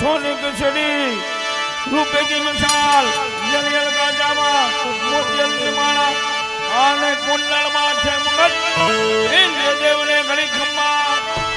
સોની કચડી રૂપે કી મિસાલ જલિયલ ગાજામાં મોતિયલની માળા, અને કુંડળમાં છે મુગટ ઇન્દ્ર દેવને ઘણી ખમ્મા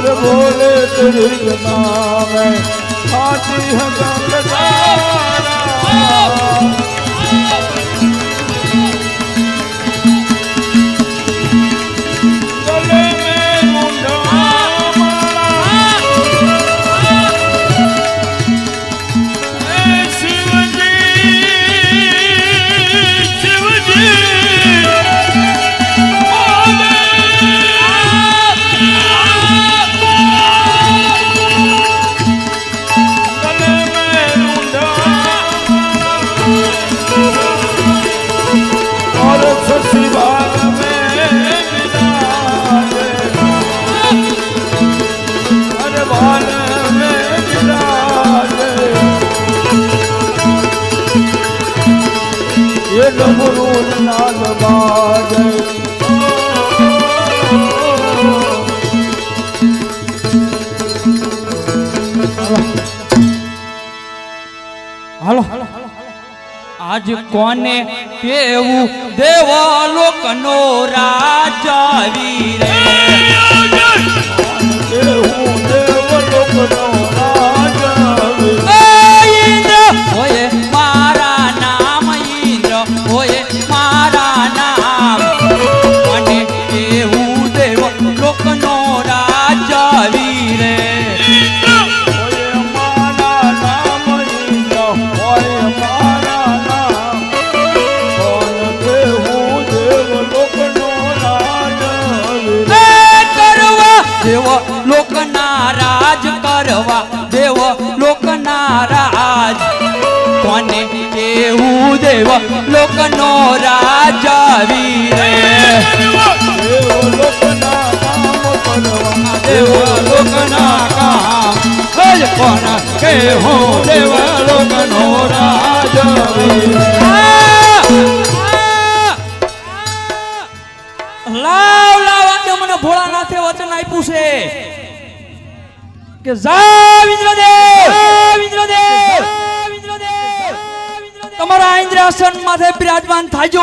ਹਰ ਬੋਲੇ ਤੇਰੇ ਨਾਮ ਹੈ ਸਾਚੀ ਹਜ਼ਾਰ ਸਾਰਾ કોને કેવું? દેવા લોકનો રાજા વીરે. લોકનો રાજા વીરે કામ દેવ લોકના કામ. હજ કોણ કેવું દેવ લોકનો રાજા વીરે લાવ લાવ આજે મને ભોળાનાથે વચન આપ્યું છે. કે જાવ ઇન્દ્રદેવ, જાવ તમારા ઇન્દ્રાસન માથે બિરાજમાન થાજો.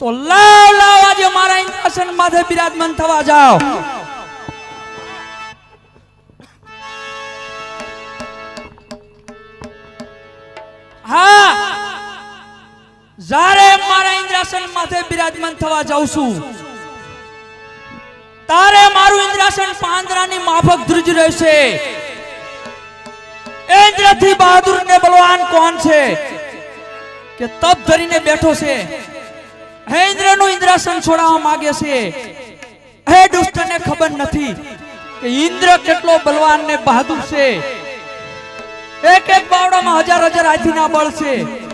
તો લાવ લાવ, આજે મારા ઇન્દ્રાસન માથે બિરાજમાન થવા જાઓ. હા, જ્યારે મારા ઇન્દ્રાસન માથે બિરાજમાન થવા જાઉં છું તારે મારું ઇન્દ્રાસન પાંદરાની માફક ધ્રુજ રહેશે. ઇન્દ્રથી બહાદુર ને બલવાન કોણ છે? કે તપ ધરીને બેઠો છે? હે ઇન્દ્રનું ઇન્દ્રાસન છોડાવવા માંગે છે? હે દુષ્ટને ખબર નથી કે ઇન્દ્ર કેટલો બલવાન ને બહાદુર છે? એક એક બાવડામાં હજાર હજાર હાથીના બળ છે.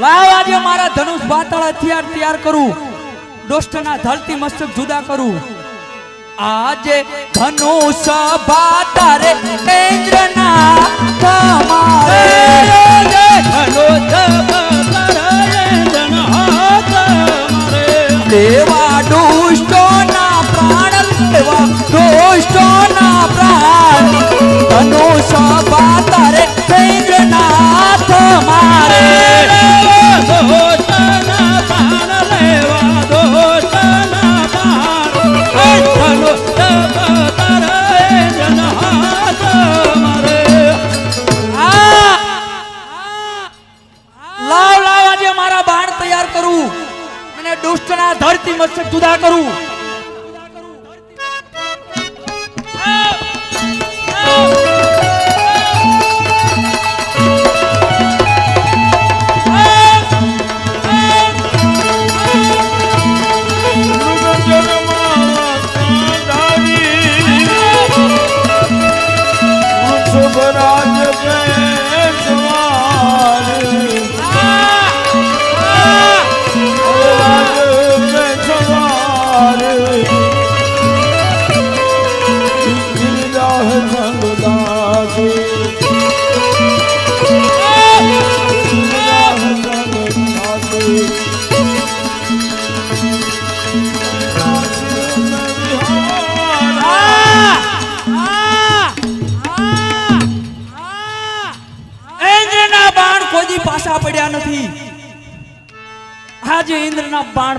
લાવ આજે મારા ધનુષ બાતળ હથિયાર તૈયાર કરું. દુષ્ટના ધરતી મસ્તક જુદા કરું. આજે ધનુષ ભાતરે ઇન્દ્રના તમારે ધનુષ દેવા દુષ્ટોના પ્રાણ દેવા દુષ્ટો ના પ્રાણ ધનુષ ભાતરે ઇન્દ્રના મારે.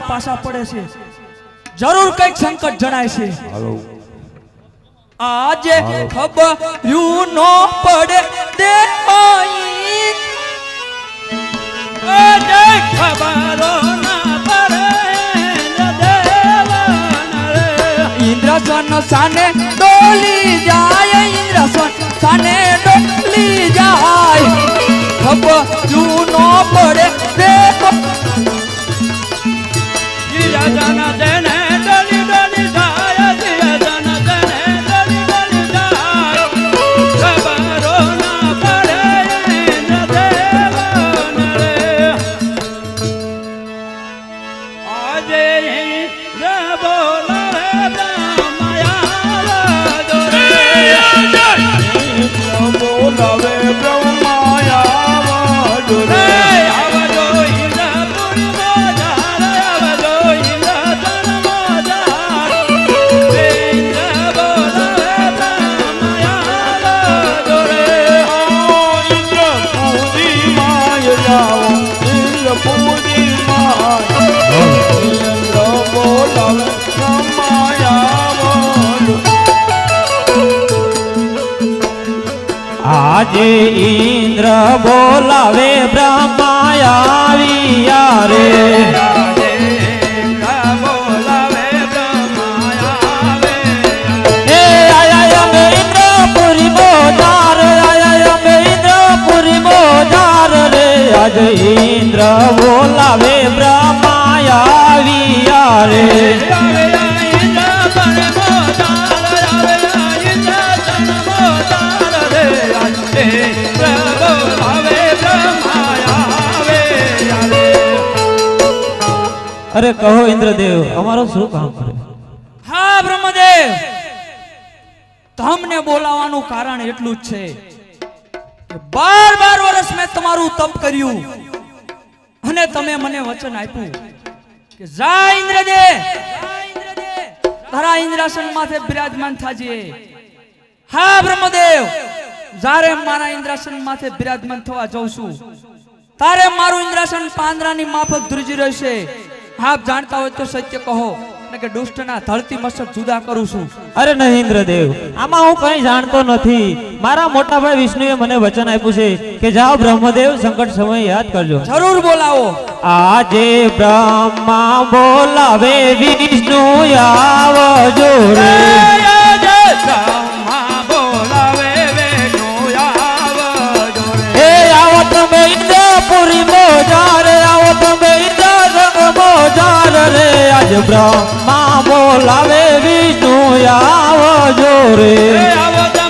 પાછા પડે છે. જરૂર કંઈક સંકટ જણાય છે. આજે ખબર નો પડે દે ખબરો ના પડે ઇન્દ્રસન સાને ડોલી જાય ઇન્દ્રસન સાને ડોલી જાય. ખબર નો પડે દેવ जाना देना આજે ઇન્દ્ર બોલાવે બ્રહ્માયા રે. ઇન્દ્ર બોલાવે બ્રહ્માયા રે. અરે કહો ઇન્દ્રદેવ, અમારો શું કામ કરે હા, બ્રહ્મદેવ. તમને બોલાવાનું કારણ એટલું જ છે બાર બાર વર્ષ મેં તમારું તપ કર્યું અને તમે મને વચન આપ્યું કે જા ઇન્દ્રદેવ. તારા ઇન્દ્રાસન માથે બિરાજમાન થાજે. હા, બ્રહ્મદેવ. જ્યારે મારા ઇન્દ્રાસન માથે બિરાજમાન થવા જઉં છું. તારે મારું ઇન્દ્રાસન પાંદરાની માફક ધ્રુજી રહેશે. આપ જાણતા હોય તો સત્ય કહો કે દુષ્ટના ધરતી મસ્તક જુદા કરું છું. અરે નહીં ઇન્દ્રદેવ. આમાં હું કઈ જાણતો નથી. મારા મોટા ભાઈ વિષ્ણુએ મને વચન આપ્યું છે કે જાઓ બ્રહ્મદેવ સંકટ સમય યાદ કરજો. જરૂર બોલાવો. આજે બ્રહ્મા બોલાવે વિષ્ણુ આવજો રે. મોજાર આવો તમે ઇન્દ્ર મોજાર રે આજ બ્રહ્મા બોલાવે વિષ્ણુ આવજો રે વિષ્ણુ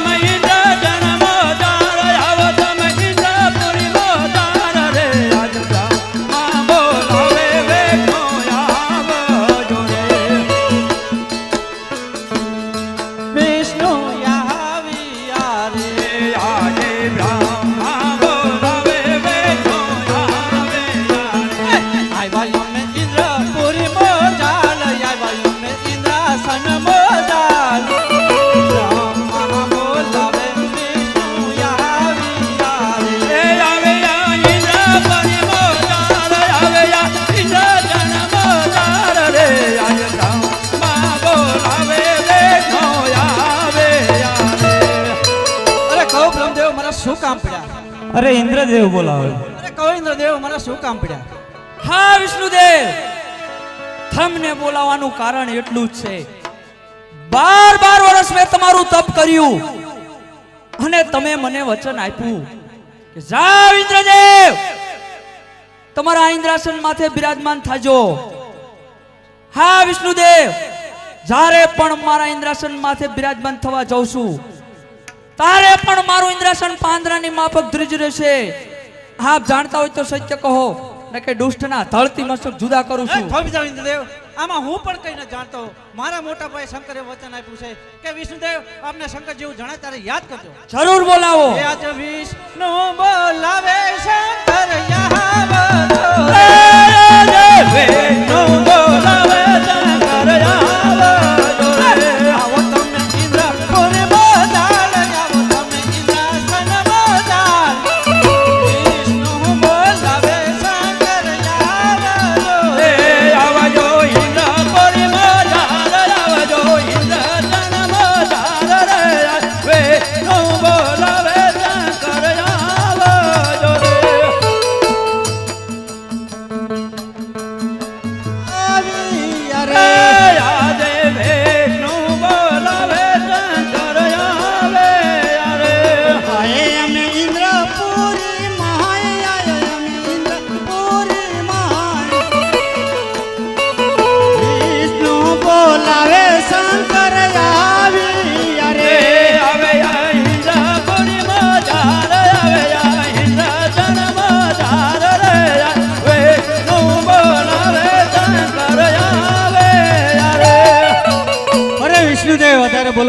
કામ પડ્યા? અરે ઇન્દ્રદેવ બોલાવે. અરે કહો ઇન્દ્રદેવ મારા શું કામ પડ્યા? હા વિષ્ણુદેવ. તમને બોલાવવાનું કારણ એટલું જ છે. બાર બાર વર્ષ મેં તમારું તપ કર્યું. અને તમે મને વચન આપ્યું કે જાઓ ઇન્દ્રદેવ. તમારા ઇન્દ્રાસન માથે બિરાજમાન થાજો. હા વિષ્ણુદેવ. જ્યારે પણ મારા ઇન્દ્રાસન માથે બિરાજમાન થવા જાઉં છું તારે પણ મારું ઇન્દ્રાસન પાંદરાની માફક ધ્રુજ રહેશે. આપ જાણતા હોય તો સત્ય કહો ને કે દુષ્ટના ધરતી મસ્તક જુદા કરું છું. થોભી જાવ ઇન્દ્રદેવ આમાં હું પણ કઈ ન જાણતો. મારા મોટા ભાઈ શંકરે વચન આપ્યું છે કે વિષ્ણુદેવ આપને શંકર જેવું જણાય ત્યારે યાદ કરજો. જરૂર બોલાવો. આજ વિષ્ણુ બોલાવે શંકર યાવતો વિષ્ણુ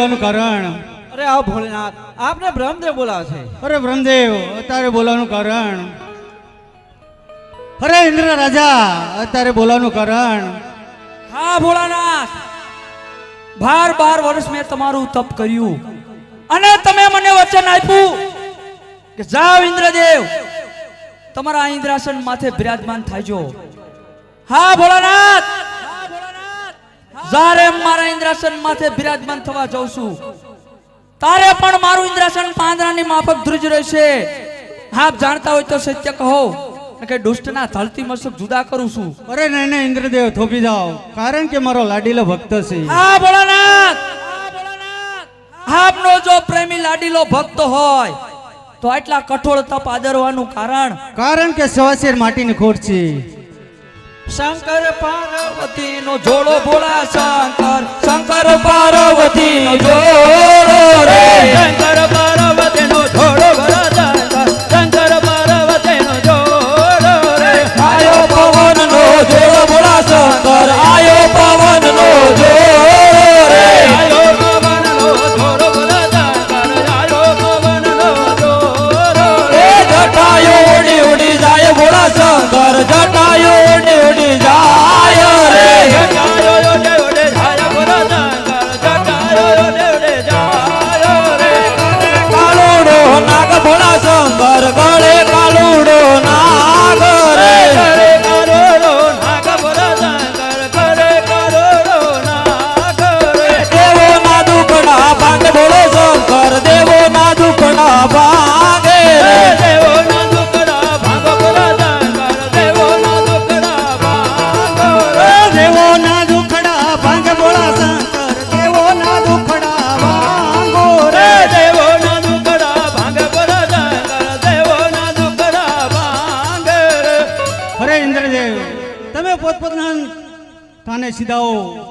બોલવાનું કારણ. અરે આ ભોલેનાથ આપને બ્રહ્મદેવ બોલાવે છે. અરે બ્રહ્મદેવ અત્યારે બોલવાનું કારણ. અરે ઇન્દ્ર રાજા અત્યારે બોલવાનું કારણ. હા ભોળાનાથ. બાર બાર વર્ષ મેં તમારું તપ કર્યું. અને તમે મને વચન આપ્યું કે જાઓ ઇન્દ્રદેવ. તમારા ઇન્દ્રાસન માથે બિરાજમાન થાજો હા ભોળાનાથ. જ્યારે મારા ઇન્દ્રાસન માથે બિરાજમાન થવા જાઉં છું તારે પણ મારું ઇન્દ્રાસન પાંદરાની માફક ધ્રુજ રહેશે. આપ જાણતા હોય તો સત્ય કહો. કે દુષ્ટના ધરતી મસ્તક જુદા કરું છું. અરે નહીં નહીં ઇન્દ્રદેવ થોપી જાઓ. કારણ કે મારો લાડીલો ભક્ત છે. હા ભોળાનાથ! આપનો જો પ્રેમી લાડીલો ભક્ત હોય તો આટલા કઠોળ તપ આદરવાનું કારણ? કારણ કે સવાસેર માટીની ખોટ છે. શંકર પાર્વતી નો જોડો ભોળા શંકર. શંકર પાર્વતીનો જોડો રે. શંકર પાર્વતીનો જોડો ભરા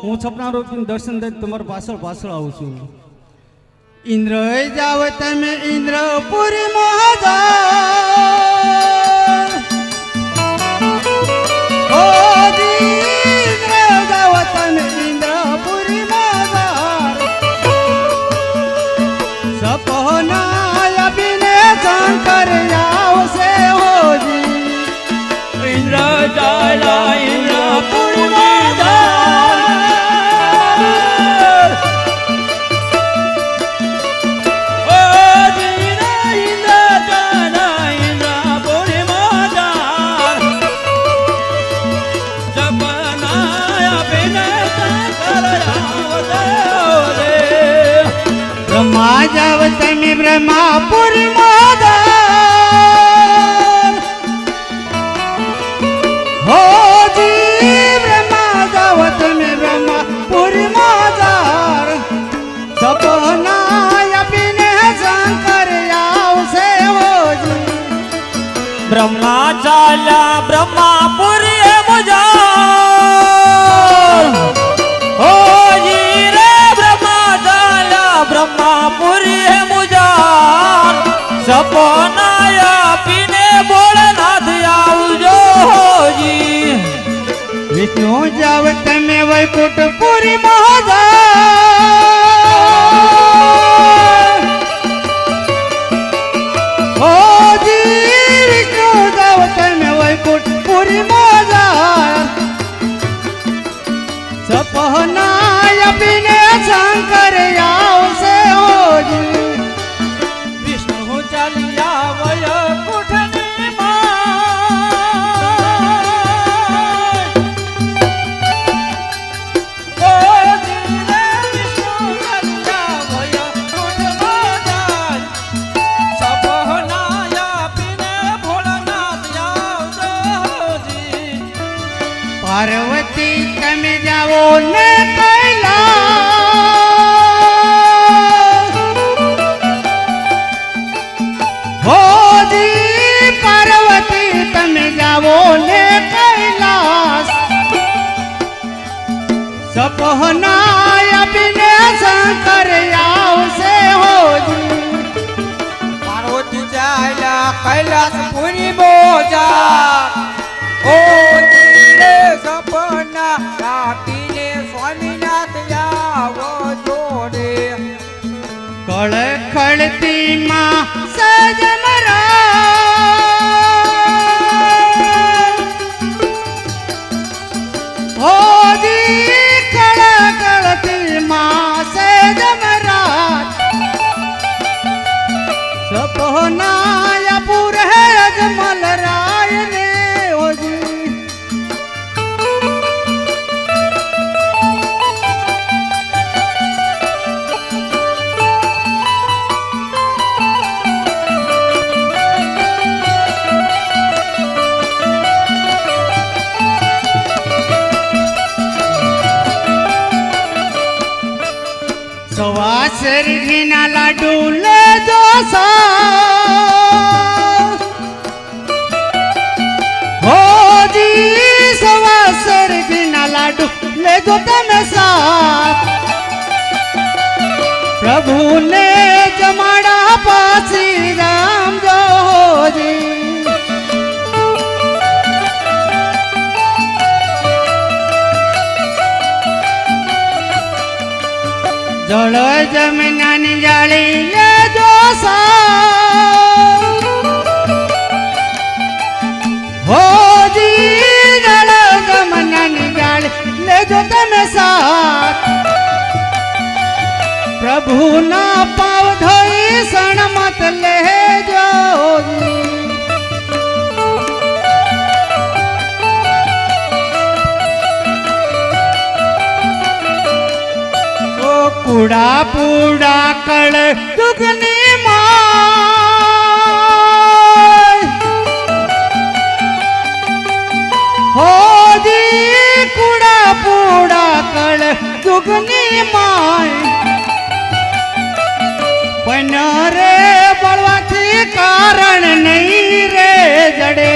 હું સપના રૂપી દર્શન દઈ તમારા પાછળ પાછળ આવું છું. ઇન્દ્ર જાવ તમે ઇન્દ્રપુરી મહાજાર માધવ તમે બ્રહ્માપુર હો બ્રહ્માધવ તમે બ્રહ્માપુર માધાર સપના આપીને બ્રહ્મા ચાલ્યા બ્રહ્મા વિષ્ણુ જાવ તમે વૈકુંઠ પુરી ચાલ્યા લેજો તમે સાથ. પ્રભુને જમાડા પાછી રામ જોજી જળ જમનાની જાળી લેજો સા પ્રભુના પાવ ધોઈ સણમત લેજો. ઓ કુડા પુડા કળ દુગની માં હોજી કુડા પુડા કળ દુગની માય. પણ રે બળવાથી કારણ નહીં રે જડે.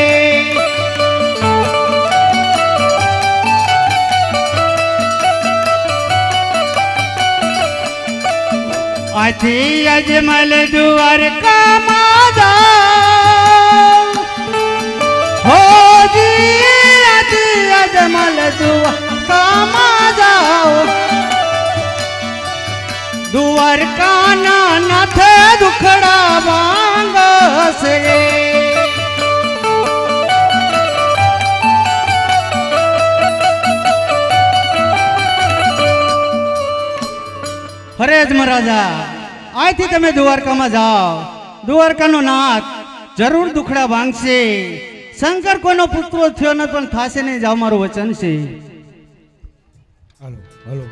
આથી અજમલ દ્વારકામાં જાઓ હોજી આથી અજમલ દ્વારકામાં જાઓ દ્વારકાના નાથે દુખડા માંગશે. ફરેજ મહારાજા આજથી તમે દ્વારકામાં જાઓ. દ્વારકાનો નાથ જરૂર દુખડા ભાંગશે શંકર કોઈનો પુત્ર થયો ન પણ થાશે નહીં જાવ મારું વચન છે. હાલો હાલો.